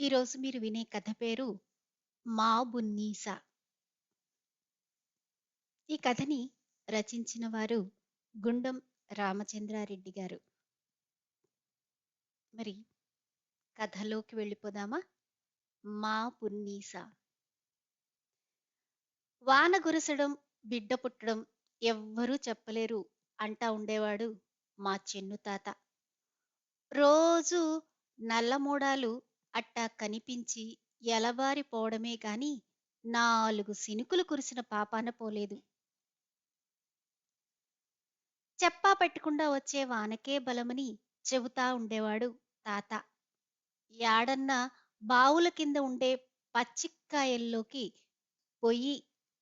ఈరోజు మీరు వినే కథ పేరు 'మా బున్నీస'. ఈ కథని రచించిన వారు గుండం రామచంద్రారెడ్డి గారు. మరి కథలోకి వెళ్ళిపోదామా? 'మా పున్నీస వాన గురసడం, బిడ్డ పుట్టడం ఎవ్వరూ చెప్పలేరు అంటా ఉండేవాడు మా చెన్ను తాత. రోజూ నల్లమూడాలు అట్టా కనిపించి ఎలబారి పోవడమే గాని నాలుగు సినుకులు కురిసిన పాపాన పోలేదు. చెప్పా పెట్టకుండా వచ్చే వానకే బలమని చెబుతా ఉండేవాడు తాత. యాడన్నా బావుల కింద ఉండే పచ్చిక్కాయల్లోకి పొయ్యి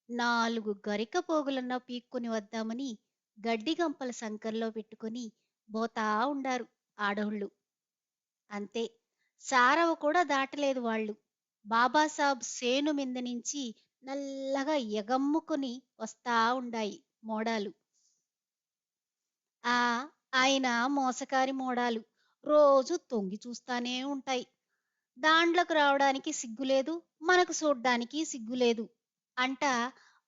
నాలుగు గరిక పోగులన్నా పీక్కుని వద్దామని గడ్డిగంపల సంకర్లో పెట్టుకుని పోతా ఉండారు ఆడోళ్ళు. అంతే సారవ కూడా దాటలేదు వాళ్ళు. బాబాసాబ్ సేను మింద నుంచి నల్లగా ఎగమ్ముకుని వస్తా ఉండాయి మోడాలు. ఆ ఆయన మోసకారి మోడాలు. రోజు తొంగి చూస్తానే ఉంటాయి. దాండ్లకు రావడానికి సిగ్గులేదు, మనకు చూడ్డానికి సిగ్గులేదు అంటా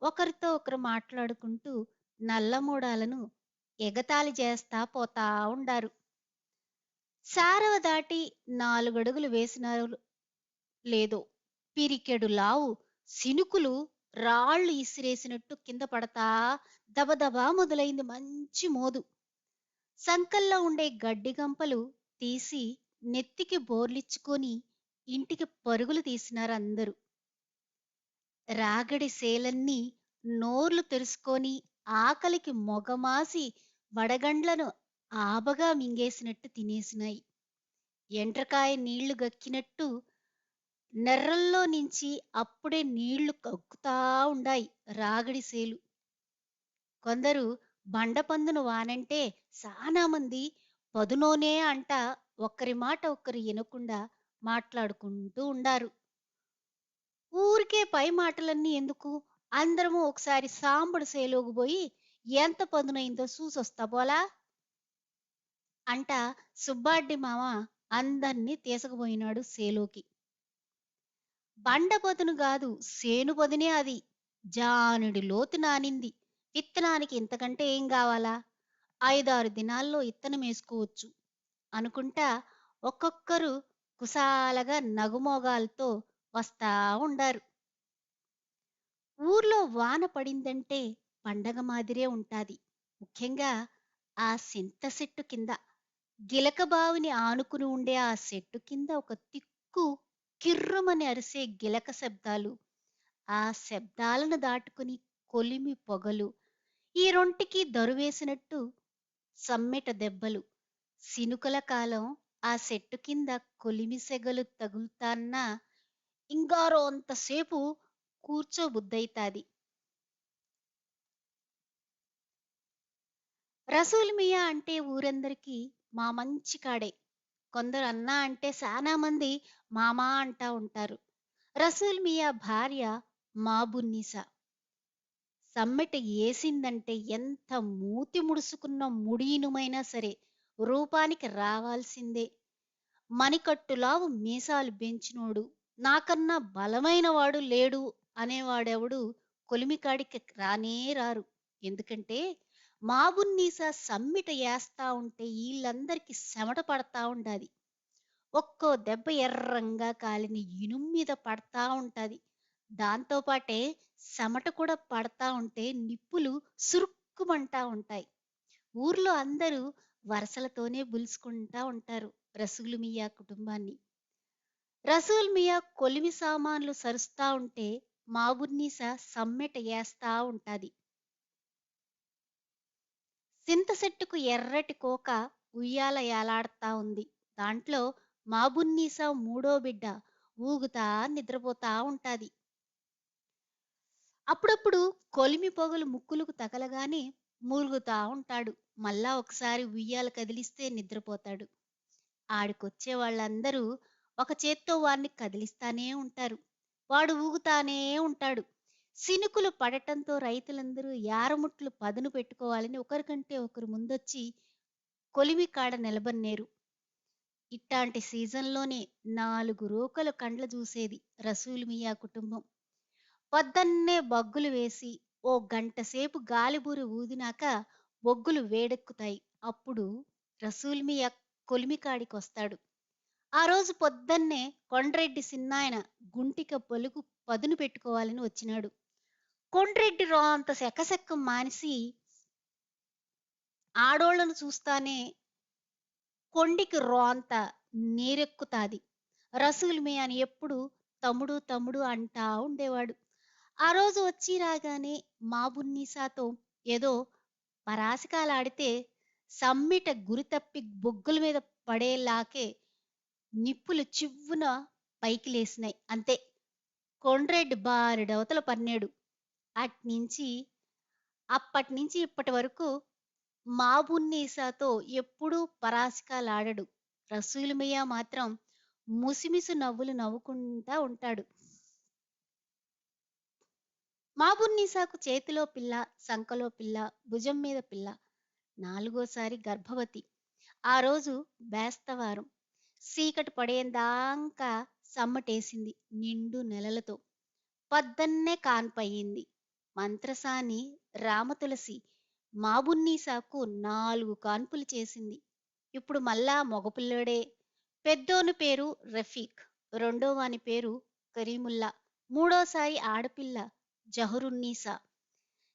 ఒకరితో ఒకరు మాట్లాడుకుంటూ నల్ల మూడాలను ఎగతాళి చేస్తా పోతా ఉండారు. సారవ దాటి నాలుగడుగులు వేసినారు లేదో పిరికెడు లావు సినుకులు రాళ్ళు ఇసిరేసినట్టు కింద పడతా దబదబా మొదలైంది మంచి మోదు. సంకల్లో ఉండే గడ్డిగంపలు తీసి నెత్తికి బోర్లిచ్చుకొని ఇంటికి పరుగులు తీసినారు అందరూ రాగడి సేలన్నీ నోర్లు తెరుసుకొని ఆకలికి మొగమాసి వడగండ్లను ఆబగా మింగేసినట్టు తినేసినాయి. ఎండ్రకాయ నీళ్ళు గక్కినట్టు నెర్రల్లో నుంచి అప్పుడే నీళ్ళు కక్కుతా ఉండాయి రాగడి సేలు. కొందరు బండపందును వానంటే సానామంది పదునోనే అంట ఒక్కరి మాట ఒక్కరు వినకుండా మాట్లాడుకుంటూ ఉండారు. ఊరికే పై మాటలన్నీ ఎందుకు అందరము ఒకసారి సాంబడు సేలోకి పోయి ఎంత పదునైందో చూసొస్తా పోలా అంట సుబ్బాడ్డి మామ అందర్నీ తీసుకుపోయినాడు సేలోకి. బండపొదును కాదు గాదు సేను అది. జానుడి లోతు నానింది. విత్తనానికి ఇంతకంటే ఏం కావాలా ఐదారు దినాల్లో ఇత్తనమేసుకోవచ్చు అనుకుంటా ఒక్కొక్కరు కుశాలగా నగుమోగాలతో వస్తా ఉండారు. ఊర్లో వాన పడిందంటే పండగ మాదిరే ఉంటాది. ముఖ్యంగా ఆ సింత చెట్టు కింద. గిలక బావిని ఆనుకుని ఉండే ఆ చెట్టు కింద ఒక తిక్కు కిర్రుమని అరిసే గిలక శబ్దాలు, ఆ శబ్దాలను దాటుకుని కొలిమి పొగలు, ఈ రొంటికి దరువేసినట్టు సమ్మెట దెబ్బలు. సినుకుల కాలం ఆ చెట్టు కింద కొలిమి సెగలు తగులుతాన్నా ఇంగారో అంతసేపు కూర్చోబుద్దయితాది. రసూల్ మియా అంటే ఊరందరికీ మా మంచి కాడే. కొందరు అన్నా అంటే శానామంది మామా అంటా ఉంటారు. రసూల్ మియా భార్య మాబున్నీసా సమ్మెట ఏసిందంటే ఎంత మూతి ముడుసుకున్న ముడినుమైనా సరే రూపానికి రావాల్సిందే. మణికట్టులావు మీసాలు బెంచినోడు, నాకన్నా బలమైన వాడు లేడు అనేవాడెవడు కొలిమికాడికి రానే రారు. ఎందుకంటే మాబున్నీస సమ్మిట ఏస్తా ఉంటే వీళ్ళందరికీ చెమట పడతా ఉండాది. ఒక్కో దెబ్బ ఎర్రంగా కాలిన ఇనుమ్మీద పడతా ఉంటాది. దాంతోపాటే చెమట కూడా పడతా ఉంటే నిప్పులు సురుక్కుమంటా ఉంటాయి. ఊర్లో అందరూ వరసలతోనే బులుసుకుంటా ఉంటారు రసూలు మియా కుటుంబాన్ని. రసూల్ మియా కొలిమి సామాన్లు సరుస్తా ఉంటే మాబున్నీస సమ్మెట వేస్తా ఉంటాది. సింత చెట్టుకు ఎర్రటి కోక ఉయ్యాల ఏలాడతా ఉంది. దాంట్లో మాబున్నీస మూడో బిడ్డ ఊగుతా నిద్రపోతా ఉంటాది. అప్పుడప్పుడు కొలిమి పొగలు ముక్కులకు తగలగానే మూలుగుతా ఉంటాడు. మళ్ళా ఒకసారి ఉయ్యాల కదిలిస్తే నిద్రపోతాడు. ఆడికొచ్చే వాళ్ళందరూ ఒక చేత్తో వారిని కదిలిస్తానే ఉంటారు. వాడు ఊగుతానే ఉంటాడు. సినుకులు పడటంతో రైతులందరూ యారముట్లు పదును పెట్టుకోవాలని ఒకరికంటే ఒకరు ముందొచ్చి కొలిమి కాడ నిలబన్నేరు. ఇట్టాంటి సీజన్‌లోనే నాలుగు రోకలు కండ్ల చూసేది రసూల్ మియా కుటుంబం. పొద్దన్నే బొగ్గులు వేసి, ఓ గంట సేపు గాలిబూరి ఊదినాక బొగ్గులు వేడెక్కుతాయి. అప్పుడు రసూల్ మియా కొలిమికాడికొస్తాడు. ఆ రోజు పొద్దన్నే కొండ్రెడ్డి సిన్నాయన గుంటిక పొలుగు పదును పెట్టుకోవాలని వచ్చినాడు. కొండ్రెడ్డి రోంత సెకసెక్కం మానిసి ఆడోళ్ళను చూస్తానే కొండికి రోంత నీరెక్కుతాది. రసూల్ అని ఎప్పుడు తమ్ముడు తమ్ముడు అంటా ఉండేవాడు. ఆ రోజు వచ్చి రాగానే మాబున్నీసాతో ఏదో పరాసికాలాడితే సమ్మిట గురి తప్పి బొగ్గుల మీద పడేలాకే నిప్పులు చివ్వున పైకి లేసినాయి. అంతే కొండ్రెడ్డి బారెడవతల పన్నాడు. అట్నుంచి అప్పటి నుంచి ఇప్పటి వరకు మాబున్నీసాతో ఎప్పుడూ పరాసికాలాడడు. రసూల్ మాత్రం ముసిమిసు నవ్వులు నవ్వుకుంటా ఉంటాడు. మాబున్నీసాకు చేతిలో పిల్ల, సంకలో పిల్ల, భుజం మీద పిల్ల. నాలుగోసారి గర్భవతి. ఆ రోజు బేస్తవారం. సీకటి పడేందాకా సమ్మటేసింది నిండు నెలలతో. పొద్దన్నే కాన్పయ్యింది మంత్రసాని రామతులసి మాబున్నీసాకు నాలుగు కాన్పులు చేసింది. ఇప్పుడు మళ్ళా మగపిల్లోడే. పెద్దోని పేరు రఫీక్, రెండోవాని పేరు కరీముల్లా, మూడోసారి ఆడపిల్ల జహరున్నీసా,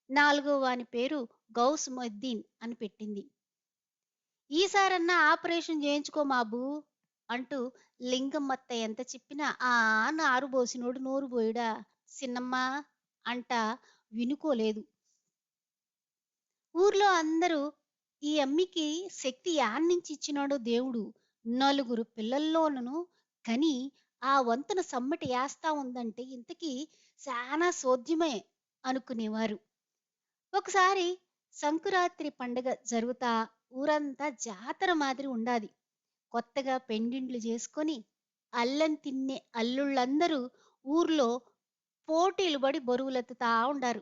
నాలుగోవాని పేరు గౌస్ మొద్దీన్ అని పెట్టింది. ఈసారన్నా ఆపరేషన్ చేయించుకో మాబూ అంటూ లింగమ్మత్త ఎంత చెప్పినా ఆ నారుబోసినోడు నోరుబోయుడా సిన్నమ్మా అంటా వినుకోలేదు. ఊర్లో అందరూ ఈ అమ్మికి శక్తి యాన్నించి ఇచ్చినాడో దేవుడు నలుగురు పిల్లల్లోనూ కని ఆ వంతున సమ్మటి యాస్తా ఉందంటే ఇంతకీ శానా సోద్యమే అనుకునేవారు. ఒకసారి సంకురాత్రి పండగ జరుగుతా ఊరంతా జాతర మాదిరి ఉండాది. కొత్తగా పెండిండ్లు చేసుకొని అల్లం తిన్నే అల్లుళ్ళందరూ ఊర్లో పోటీలు పడి బరువులెత్తుతా ఉండారు.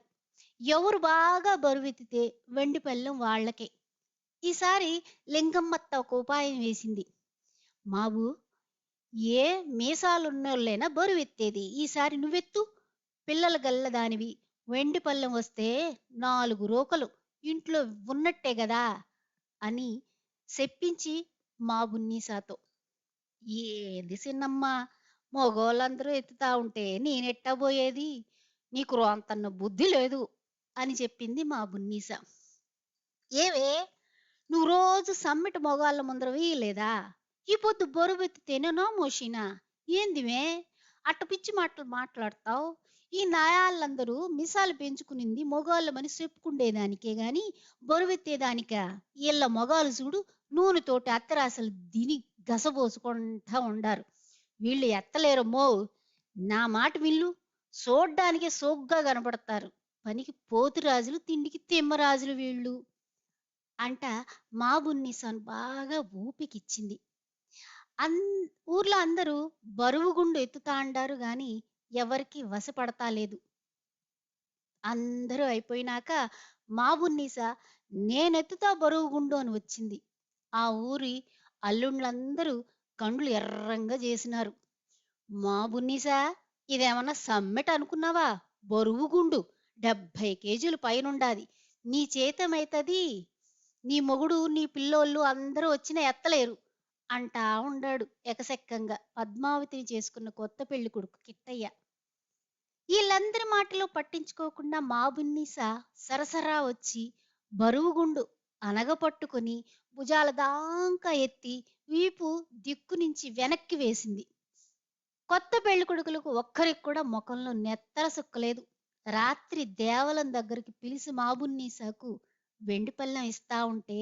ఎవరు బాగా బరువెత్తితే వెండి పళ్ళెం వాళ్ళకే. ఈసారి లింగమ్మత్త ఒక ఉపాయం వేసింది. మాబూ ఏ మీసాలున్నోళ్ళైనా బరువెత్తేది ఈసారి నువ్వెత్తు పిల్లలు గల్లదానివి వెండి పళ్ళెం వస్తే నాలుగు రోకలు ఇంట్లో ఉన్నట్టే గదా అని చెప్పించి మా బున్నీసాతో ఏంది సిన్నమ్మా మొగోళ్ళందరూ ఎత్తుతా ఉంటే నేనెట్టబోయేది నీకు రోంతన్న బుద్ధి లేదు అని చెప్పింది మా బున్నీస. ఏవే? నువ్వు రోజు సమ్మెట మొగాళ్ళ ముందర వేయలేదా ఈ పొద్దు బరువెత్తితేనేనో మోషినా? ఏందివే అట్ట పిచ్చి మాటలు మాట్లాడతావు? ఈ నాయాళ్ళందరూ మిసాలు పెంచుకునింది మొగాళ్ళమని చెప్పుకుండేదానికే గాని బరువెత్తేదానిక? ఇళ్ళ మొగాలు చూడు నూనెతోటి అత్తరాసలు దిని గసబోసుకుంటా ఉండారు. వీళ్ళు ఎత్తలేరమ్మో నా మాట విల్లు చూడ్డానికే సోగ్గా కనపడతారు పనికి పోతురాజులు తిండికి తిమ్మరాజులు వీళ్ళు అంట మాబున్నీసాను బాగా ఊపికిచ్చింది. అన్ ఊర్లో అందరూ బరువుగుండు ఎత్తుతా అండారు గాని ఎవరికీ వశపడతా లేదు. అందరూ అయిపోయినాక మాబున్నీస నేనెత్తుతా బరువుగుండు అని వచ్చింది. ఆ ఊరి అల్లుండ్లందరూ కండ్లు ఎర్రంగా చేసినారు. మాబున్నీసా ఇదేమన్నా సమ్మెట అనుకున్నావా? బరువు గుండు. డెబ్భై కేజీలు పైనుండాది. నీ చేతమైతది. నీ మొగుడు నీ పిల్లోళ్ళు అందరూ వచ్చినా ఎత్తలేరు. అంటా ఉండాడు ఎకసెక్కంగా పద్మావతిని చేసుకున్న కొత్త పెళ్ళి కొడుకు కిట్టయ్య. వీళ్ళందరి మాటలు పట్టించుకోకుండా మాబున్నీసా సరసరా వచ్చి బరువుగుండు అనగపట్టుకుని భుజాల దాంకా ఎత్తి వీపు దిక్కు నుంచి వెనక్కి వేసింది. కొత్త పెళ్ళికొడుకులకు ఒక్కరికి కూడా మొఖంలో నెత్తర సుక్కలేదు. రాత్రి దేవలం దగ్గరికి పిలిచి మాబున్నీసాకు వెండి పళ్ళెం ఇస్తా ఉంటే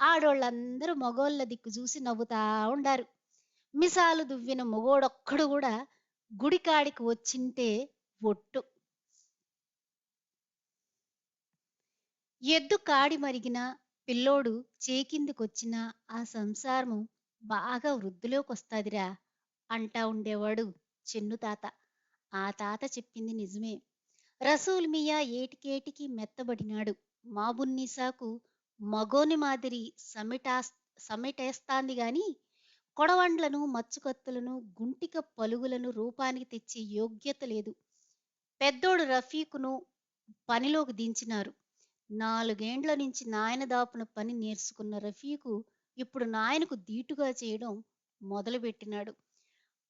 ఆడోళ్ళందరూ మగోళ్ళ దిక్కు చూసి నవ్వుతా ఉండారు. మిసాలు దువ్విన మొగోడొక్కడు కూడా గుడికాడికి వచ్చింటే ఒట్టు. ఎద్దు కాడి మరిగినా పిల్లోడు చేకిందికొచ్చినా ఆ సంసారము బాగా వృద్ధిలోకొస్తాదిరా అంటా ఉండేవాడు చిన్ను తాత. ఆ తాత చెప్పింది నిజమే. రసూల్ మియా ఏటికేటికి మెత్తబడినాడు. మాబున్నీసాకు మగోని మాదిరి సమిటాస్ సమిటేస్తాంది గాని కొడవండ్లను మచ్చుకత్తులను గుంటిక పలుగులను రూపానికి తెచ్చే యోగ్యత లేదు పెద్దోడు రఫీకును పనిలోకి దించినారు నాలుగేండ్ల నుంచి నాయన దాపున పని నేర్చుకున్న రఫీకు ఇప్పుడు నాయనకు దీటుగా చేయడం మొదలుపెట్టినాడు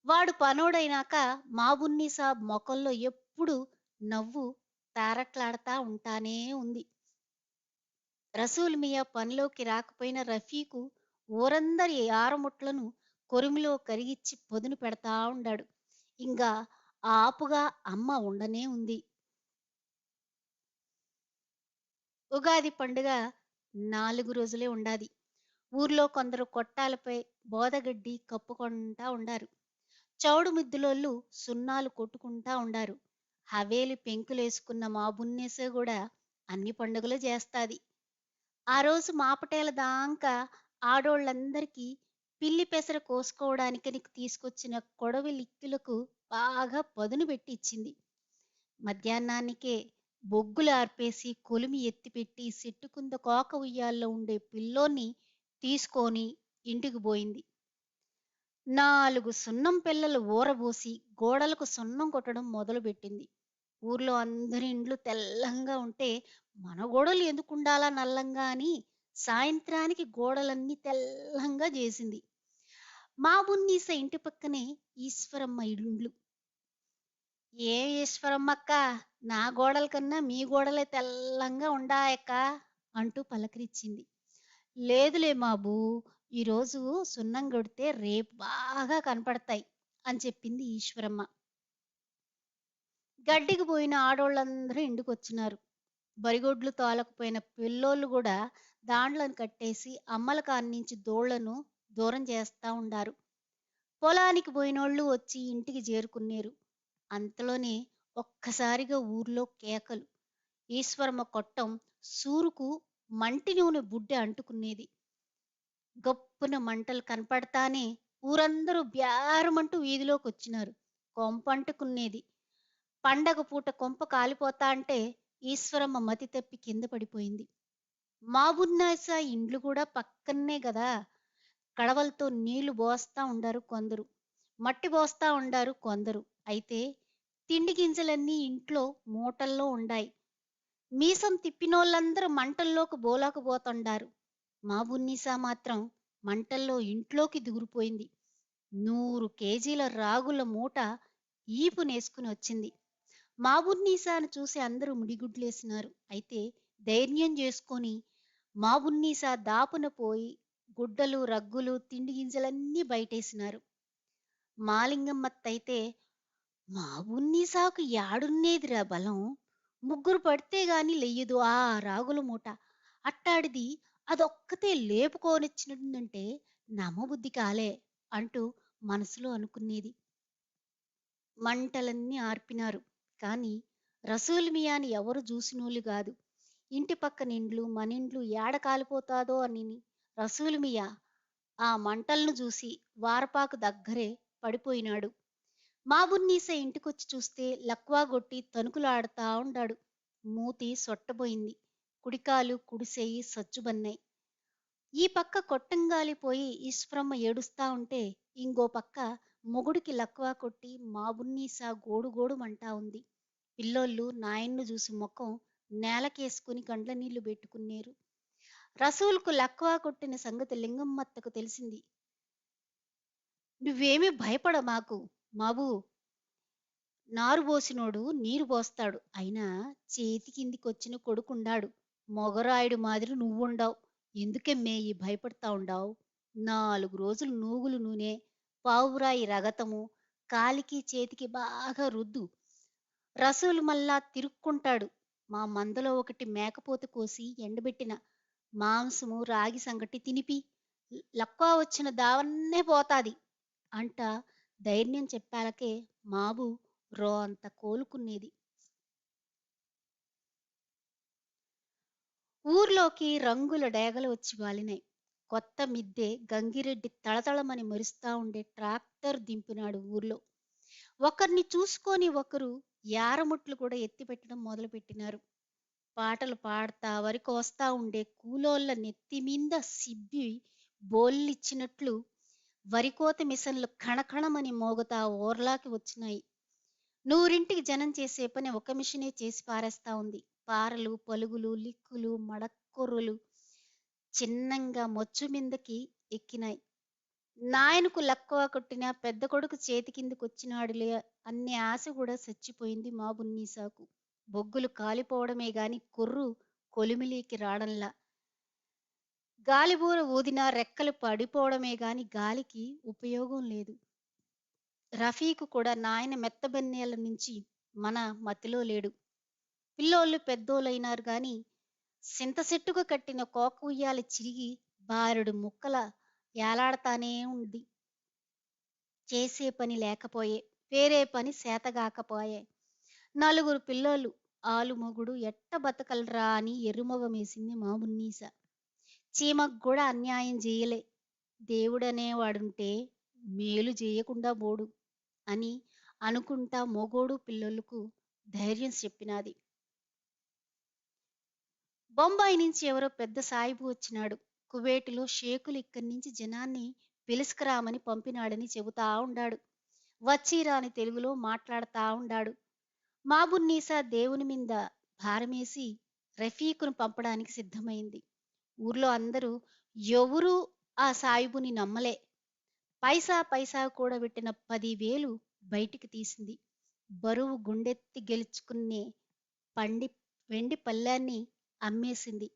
వాడు పనోడైనాక మాబున్ని సాబ్ మొఖంలో ఎప్పుడు నవ్వు తారట్లాడతా ఉంటానే ఉంది. రసూల్ మియా పనిలోకి రాకపోయిన రఫీకు ఊరందరి ఆరముట్లను కొరిమిలో కరిగిచ్చి పొదును పెడతా ఉండాడు. ఇంకా ఆపుగా అమ్మ ఉండనే ఉంది. ఉగాది పండుగ నాలుగు రోజులే ఉండాది. ఊర్లో కొందరు కొట్టాలపై బోదగడ్డి కప్పుకుంటా ఉండారు. చౌడు ముద్దులోళ్ళు సున్నాలు కొట్టుకుంటా ఉండారు. హవేలి పెంకులేసుకున్న మా బున్నేసే కూడా అన్ని పండుగలు చేస్తాది ఆ రోజు మాపటేల దాంకా ఆడోళ్ళందరికీ పిల్లి పెసర కోసుకోవడానికని తీసుకొచ్చిన కొడవి లిక్కులకు బాగా పదును పెట్టి ఇచ్చింది మధ్యాహ్నానికే బొగ్గులు ఆర్పేసి కొలిమి ఎత్తిపెట్టి సెట్టుకుంద కోక ఉయ్యాల్లో ఉండే పిల్లోన్ని తీసుకొని ఇంటికి పోయింది నాలుగు సున్నం పిల్లలు ఊరబోసి గోడలకు సున్నం కొట్టడం మొదలుపెట్టింది. ఊర్లో అందరి ఇండ్లు తెల్లంగా ఉంటే మన గోడలు ఎందుకు ఉండాలా నల్లంగా అని సాయంత్రానికి గోడలన్నీ తెల్లంగా చేసింది. మా బున్నీస ఇంటి పక్కనే ఈశ్వరమ్మ ఇండ్లు ఏ ఈశ్వరమ్మక్క నా గోడల కన్నా మీ గోడలే తెల్లంగా ఉండాయక్క అంటూ పలకరించింది లేదులే మాబూ ఈరోజు సున్నం కొడితే రేపు బాగా కనపడతాయి అని చెప్పింది ఈశ్వరమ్మ. గడ్డికి పోయిన ఆడోళ్ళందరూ ఇంటికొచ్చినారు. బరిగొడ్లు తోలకపోయిన పిల్లోళ్ళు కూడా దాండ్లను కట్టేసి అమ్మల నుంచి దోళ్ళను దూరం చేస్తా ఉండారు. పొలానికి పోయినోళ్ళు వచ్చి ఇంటికి చేరుకున్నారు అంతలోనే ఒక్కసారిగా ఊర్లో కేకలు. ఈశ్వరమ్మ కొట్టం సూరుకు మంటి నూనె బుడ్డె అంటుకునేది. గొప్పున మంటలు కనపడతానే ఊరందరూ బ్యారమంటూ వీధిలోకి వచ్చినారు కొంప అంటుకునేది పండగ పూట కొంప కాలిపోతా అంటే ఈశ్వరమ్మ మతి తప్పి కింద పడిపోయింది. మాబున్నాస ఇండ్లు కూడా పక్కనే కదా కడవలతో నీళ్ళు పోస్తా ఉండారు కొందరు. మట్టి పోస్తా ఉండారు కొందరు. అయితే తిండి గింజలన్నీ ఇంట్లో మూటల్లో ఉండాయి. మీసం తిప్పినోళ్ళందరూ మంటల్లోకి బోలాకు పోతుండారు మా బున్నీసా మాత్రం మంటల్లో ఇంట్లోకి దిగురిపోయింది నూరు కేజీల రాగుల మూట ఈపు నేసుకుని వచ్చింది. మా బున్నీసాను చూసి అందరూ ముడిగుడ్లేసినారు. అయితే ధైర్యం చేసుకొని మా బున్నీసా దాపున పోయి గుడ్డలు రగ్గులు తిండి గింజలన్నీ బయటేసినారు. మాలింగమ్మత్తైతే మా బున్నీసాకు యాడున్నేదిరా బలం? ముగ్గురు పడితే గాని లెయ్యదు ఆ రాగుల మూట. అట్టాడిది అదొక్కతే లేపుకోనిచ్చినట్టుందంటే నమ్మబుద్ధి కాలే అంటూ మనసులో అనుకునేది. మంటలన్నీ ఆర్పినారు. కాని రసూల్ మియాని ఎవరు చూసినోళ్ళు కాదు. ఇంటి పక్కన ఇండ్లు మనిండ్లు ఏడ కాలిపోతాదో అని రసూల్ మియా ఆ మంటలను చూసి వారపాకు దగ్గరే పడిపోయినాడు. మాబున్నీస ఇంటికొచ్చి చూస్తే లక్వా గొట్టి తణుకులాడుతా ఉండాడు. మూతి సొట్టబోయింది. కుడికాలు కుడిసేయి సచ్చుబన్నాయి ఈ పక్క కొట్టంగాలిపోయి ఈశ్వరమ్మ ఏడుస్తా ఉంటే ఇంకో పక్క మొగుడికి లక్వా కొట్టి మాబున్నీసా గోడుగోడు మంటా ఉంది. పిల్లోళ్ళు నాయన్ను చూసి ముఖం నేలకేసుకుని కండ్ల నీళ్ళు పెట్టుకున్నారు రసూల్కు లక్వా కొట్టిన సంగతి లింగమ్మత్తకు తెలిసింది. నువ్వేమీ భయపడ మాకు మాబు నారు పోసినోడు నీరు పోస్తాడు అయినా చేతి కిందికొచ్చిన కొడుకుండాడు. మొగరాయుడు మాదిరి నువ్వుండావు. ఎందుకెమ్మే ఈ భయపడతా ఉండావు? నాలుగు రోజులు నూగులు నూనె పావురాయి రగతము కాలికి చేతికి బాగా రుద్దు. రసూలు మల్లా తిరుక్కుంటాడు. మా మందలో ఒకటి మేకపోత కోసి ఎండబెట్టిన మాంసము రాగి సంగటి తినిపి లక్వా వచ్చిన దావన్నే పోతాది అంట ధైర్యం చెప్పాలకే మాబు రో అంత కోలుకునేది. ఊర్లోకి రంగుల డేగలు వచ్చి వాలినాయి. కొత్త మిద్దె గంగిరెడ్డి తళతళమని మెరుస్తా ఉండే ట్రాక్టర్ దింపినాడు ఊర్లో. ఒకరిని చూసుకొని ఒకరు యారముట్లు కూడా ఎత్తిపెట్టడం మొదలుపెట్టినారు. పాటలు పాడతా వరకు వస్తా ఉండే కూలోళ్ళ నెత్తి మీద సిబ్బి బోల్లిచ్చినట్లు వరికోత మిషన్లు కణకణమని మోగుతా ఓర్లాకి వచ్చినాయి. నూరింటికి జనం చేసే పని ఒక మిషనే చేసి పారేస్తా ఉంది. పారలు పలుగులు లిక్కులు మడక్కొర్రులు చిన్నంగా మొచ్చు మీదకి ఎక్కినాయి. నాయనకు లక్కువ కొట్టిన పెద్ద కొడుకు చేతి కిందకు వచ్చినాడులే అన్ని ఆశ కూడా చచ్చిపోయింది మా బున్నీసాకు బొగ్గులు కాలిపోవడమే గాని కొర్రు కొలిమిలీకి రావడంలా గాలిబూర ఊదినా రెక్కలు పడిపోవడమే గాని గాలికి ఉపయోగం లేదు. రఫీకు కూడా నాయన మెత్తబెన్నేల నుంచి మన మతిలో లేడు. పిల్లోళ్ళు పెద్దోళ్ళైనారు గాని సింతసెట్టుకు కట్టిన కోక ఉయ్యాల చిరిగి బారుడు ముక్కల ఏలాడతానే ఉంది. చేసే పని లేకపోయే వేరే పని సేతగాకపోయే. నలుగురు పిల్లోళ్ళు ఆలు మొగుడు ఎట్ట బతకలరా అని ఎరుమొగమేసింది మా మున్నీస చీమకు కూడా అన్యాయం చేయలే దేవుడనేవాడుంటే మేలు చేయకుండా పోడు అని అనుకుంటా మొగోడు పిల్లలకు ధైర్యం చెప్పినాది. బొంబాయి నుంచి ఎవరో పెద్ద సాయిబు వచ్చినాడు. కువేటులో షేకులు ఇక్కడి నుంచి జనాన్ని పిలుసుకురామని పంపినాడని చెబుతా ఉండాడు. వచ్చిరాని తెలుగులో మాట్లాడతా ఉండాడు. మాబున్నీసా దేవుని మీద భారమేసి రఫీకును పంపడానికి సిద్ధమైంది. ఊర్లో అందరూ ఎవరూ ఆ సాయిబుని నమ్మలే. పైసా పైసా కూడబెట్టిన పదివేలు బయటికి తీసింది. బరువు గుండెత్తి గెలుచుకునే పండి వెండి పళ్ళాన్ని అమ్మేసింది.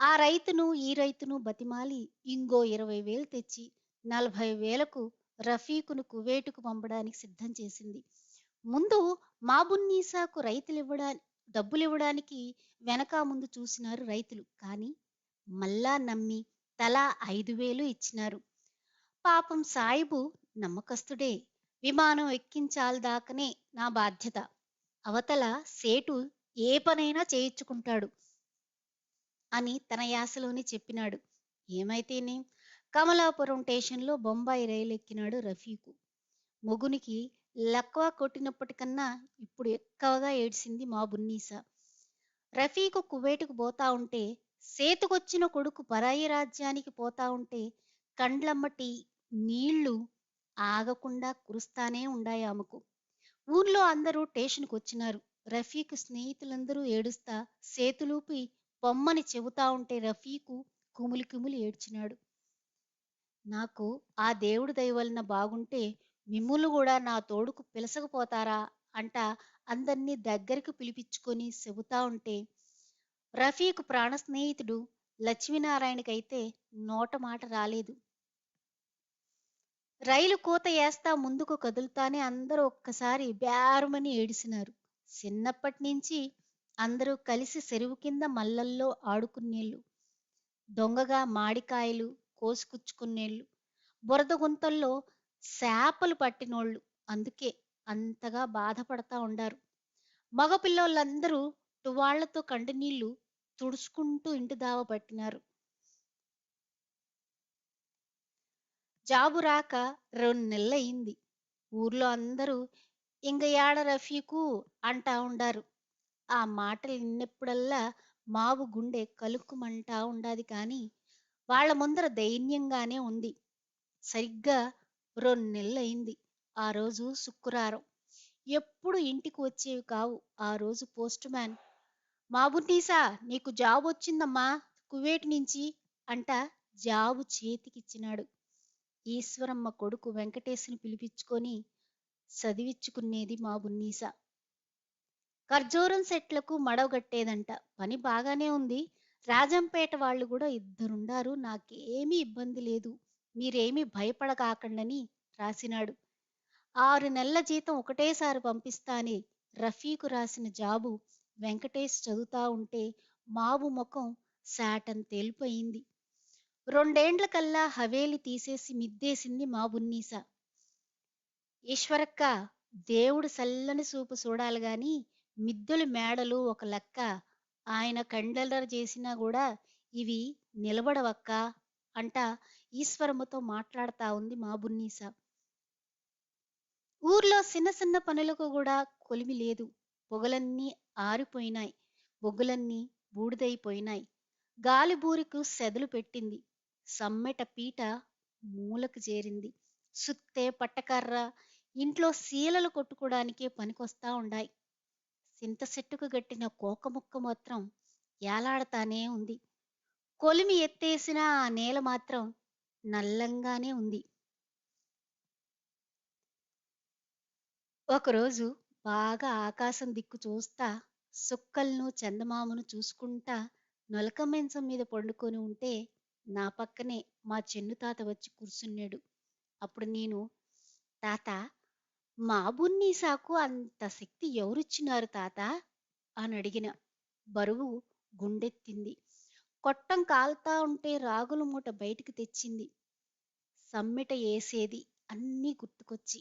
ఆ రైతును ఈ రైతును బతిమాలి ఇంగో ఇరవై వేలు తెచ్చి నలభై వేలకు రఫీకును కువేటుకు పంపడానికి సిద్ధం చేసింది. ముందు మాబున్నీసాకు రైతులు ఇవ్వడా డబ్బులు ఇవ్వడానికి వెనక ముందు చూసినారు రైతులు. కానీ మళ్ళా నమ్మి తలా ఐదు వేలు ఇచ్చినారు. పాపం సాయిబు నమ్మకస్తుడే. విమానం ఎక్కించాల్దాకనే నా బాధ్యత. అవతల సేటు ఏ పనైనా చేయించుకుంటాడు అని తన యాసలోనే చెప్పినాడు. ఏమైతేనే? కమలాపురం స్టేషన్లో బొంబాయి రైలు ఎక్కినాడు రఫీకు. మొగునికి లక్వా కొట్టినప్పటికన్నా ఇప్పుడు ఎక్కువగా ఏడ్చింది మా బున్నీసా. రఫీకు కువేటుకు పోతా ఉంటే సేతుకొచ్చిన కొడుకు పరాయి రాజ్యానికి పోతా ఉంటే కండ్లమ్మటి నీళ్ళు ఆగకుండా కురుస్తానే ఉండాయి ఆమెకు. ఊర్లో అందరూ స్టేషన్కి వచ్చినారు రఫీకు స్నేహితులందరూ ఏడుస్తా సేతులూపి పొమ్మని చెబుతా ఉంటే రఫీకు కుములి కుములి ఏడ్చినాడు. నాకు ఆ దేవుడి దయవలన బాగుంటే మిమ్ములు కూడా నా తోడుకు పిలసకపోతారా అంట అందరినీ దగ్గరికి పిలిపించుకొని చెబుతా ఉంటే రఫీకు ప్రాణ స్నేహితుడు లక్ష్మీనారాయణకైతే నోట మాట రాలేదు. రైలు కూత వేస్తా ముందుకు కదులుతానే అందరూ ఒక్కసారి బేరమని ఏడిసినారు. చిన్నప్పటి నుంచి అందరూ కలిసి చెరువు కింద మల్లల్లో ఆడుకునేళ్ళు. దొంగగా మాడికాయలు కోసుకుచ్చుకునేళ్ళు. బురద గుంతల్లో చేపలు పట్టినోళ్ళు. అందుకే అంతగా బాధపడతా ఉండారు. మగపిల్లోళ్ళందరూ టువాళ్ళతో కంటినీళ్ళు తుడుచుకుంటూ ఇంటి దావ పట్టినారు. జాబు రాక రెండు నెలలయింది. ఊర్లో అందరూ ఇంక యాడ రఫీకు అంటా ఉండారు. ఆ మాటలు విన్నప్పుడల్లా మావు గుండె కలుక్కుమంటా ఉండాది కానీ వాళ్ళ ముందర దైన్యంగానే ఉంది. సరిగ్గా రెండు నెలలయింది ఆ రోజు శుక్రవారం. ఎప్పుడు ఇంటికి వచ్చేవి కావు ఆ రోజు పోస్ట్ మ్యాన్. మాబున్నీసా నీకు జాబ్ వచ్చిందమ్మా కువేట్ నుంచి అంట జాబు చేతికిచ్చినాడు. ఈశ్వరమ్మ కొడుకు వెంకటేశ్ని పిలిపించుకొని చదివించుకునేది మా బున్నీస. ఖర్జూరం సెట్లకు మడవగట్టేదంట. పని బాగానే ఉంది. రాజంపేట వాళ్ళు కూడా ఇద్దరుండారు. నాకేమీ ఇబ్బంది లేదు. మీరేమీ భయపడకాకండని రాసినాడు. ఆరు నెలల జీతం ఒకటేసారి పంపిస్తానే రఫీకు రాసిన జాబు వెంకటేష్ చదువుతా ఉంటే మావు ముఖం శాటం తేలిపోయింది. రెండేండ్ల కల్లా హవేలి తీసేసి మిద్దేసింది మా బున్నీస. ఈశ్వరక్క దేవుడు చల్లని చూపు చూడాలి గాని మిద్దెలు మేడలు ఒక లెక్క ఆయన కండలర చేసినా కూడా ఇవి నిలబడవక్క అంట ఈశ్వరమ్మతో మాట్లాడుతా ఉంది మా బున్నీస. ఊర్లో చిన్న చిన్న పనులకు కూడా కొలిమి లేదు. పొగలన్నీ ఆరిపోయినాయి. బొగ్గులన్నీ బూడిదైపోయినాయి. గాలి బూరికు సెదలు పెట్టింది. సమ్మెట పీట మూలకు చేరింది. సుత్తే పట్టకర్ర ఇంట్లో శీలలు కొట్టుకోవడానికే పనికొస్తా ఉండాయి. సింత చెట్టుకు గట్టిన కోక ముక్క మాత్రం ఏలాడతానే ఉంది. కొలిమి ఎత్తేసిన ఆ నేల మాత్రం నల్లంగానే ఉంది. ఒకరోజు బాగా ఆకాశం దిక్కు చూస్తా సుక్కలను చందమామను చూసుకుంటా నొలక మెంచం మీద పండుకొని ఉంటే నా పక్కనే మా చెన్ను తాత వచ్చి కూర్చున్నాడు. అప్పుడు నేను తాత మాబున్నీసాకు అంత శక్తి ఎవరిచ్చినారు తాత? అని అడిగిన. బరువు గుండెత్తింది. కొట్టం కాల్తా ఉంటే రాగుల మూట బయటికి తెచ్చింది. సమ్మెట ఏసేది అన్నీ గుర్తుకొచ్చి.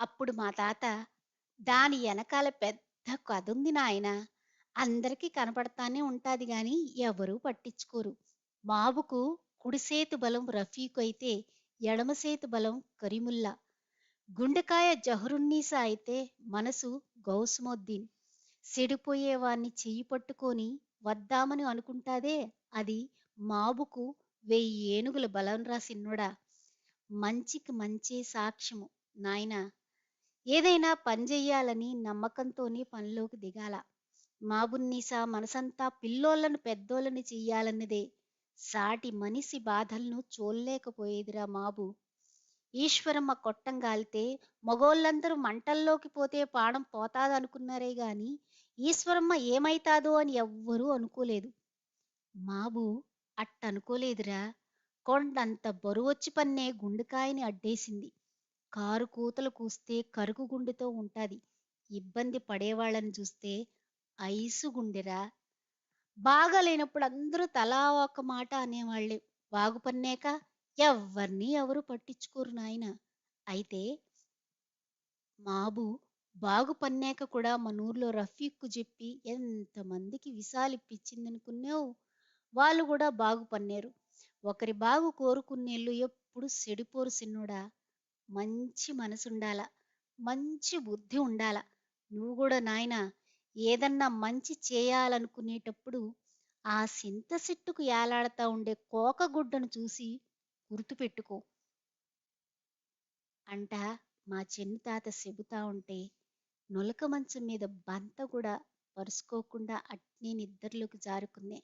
అప్పుడు మా తాత దాని వెనకాల పెద్ద కథుంది నాయన. అందరికీ కనపడతానే ఉంటాది గాని ఎవరూ పట్టించుకోరు. మాబుకు కుడిసేతు బలం రఫీకు అయితే ఎడమసేతు బలం కరీముల్లా. గుండెకాయ జహరున్నీసా అయితే మనసు గౌసుమొద్దీన్. చెడిపోయేవాణ్ణి చెయ్యి పట్టుకొని వద్దామని అనుకుంటాదే అది మాబుకు వెయ్యి ఏనుగుల బలం రాసిన్నుడా. మంచికి మంచే సాక్ష్యము నాయనా. ఏదైనా పని చెయ్యాలని నమ్మకంతోనే పనిలోకి దిగాల. మాబున్నీసా మనసంతా పిల్లోళ్ళను పెద్దోళ్ళని చెయ్యాలన్నదే సాటి మనిషి బాధలను చూడలేకపోయేదిరా మాబు ఈశ్వరమ్మ కొట్టంగాలితే మగోళ్ళందరూ మంటల్లోకి పోతే పాడం పోతాదనుకున్నారే గాని ఈశ్వరమ్మ ఏమైతాదో అని ఎవ్వరూ అనుకోలేదు. మాబు అట్టనుకోలేదురా. కొండంత బరువొచ్చి పన్నే గుండెకాయని అడ్డేసింది. కారు కూతలు కూస్తే కరుకు గుండెతో ఉంటాది. ఇబ్బంది పడేవాళ్ళని చూస్తే ఐసు గుండెరా. బాగాలేనప్పుడు అందరూ తలా ఒక మాట అనేవాళ్ళే. బాగుపన్నాక ఎవరిని ఎవరు పట్టించుకోరు నాయన. అయితే మాబు బాగుపన్నాక కూడా మన ఊర్లో రఫీక్కు చెప్పి ఎంతమందికి విసాలిప్పించిందనుకున్నావు వాళ్ళు కూడా బాగుపన్నారు. ఒకరి బాగు కోరుకునేళ్ళు ఎప్పుడు సెడిపోరు సిన్నోడా. మంచి మనసుండాల. మంచి బుద్ధి ఉండాల. నువ్వు కూడా నాయనా ఏదన్నా మంచి చేయాలనుకునేటప్పుడు ఆ సింత సిట్టుకు ఏలాడుతా ఉండే కోకగుడ్డను చూసి గుర్తుపెట్టుకో. అంట మా చిన్న తాత చెబుతా ఉంటే నొలక మంచం మీద బంత కూడా పరుచుకోకుండా అట్నే నిద్రలోకి జారుకున్నే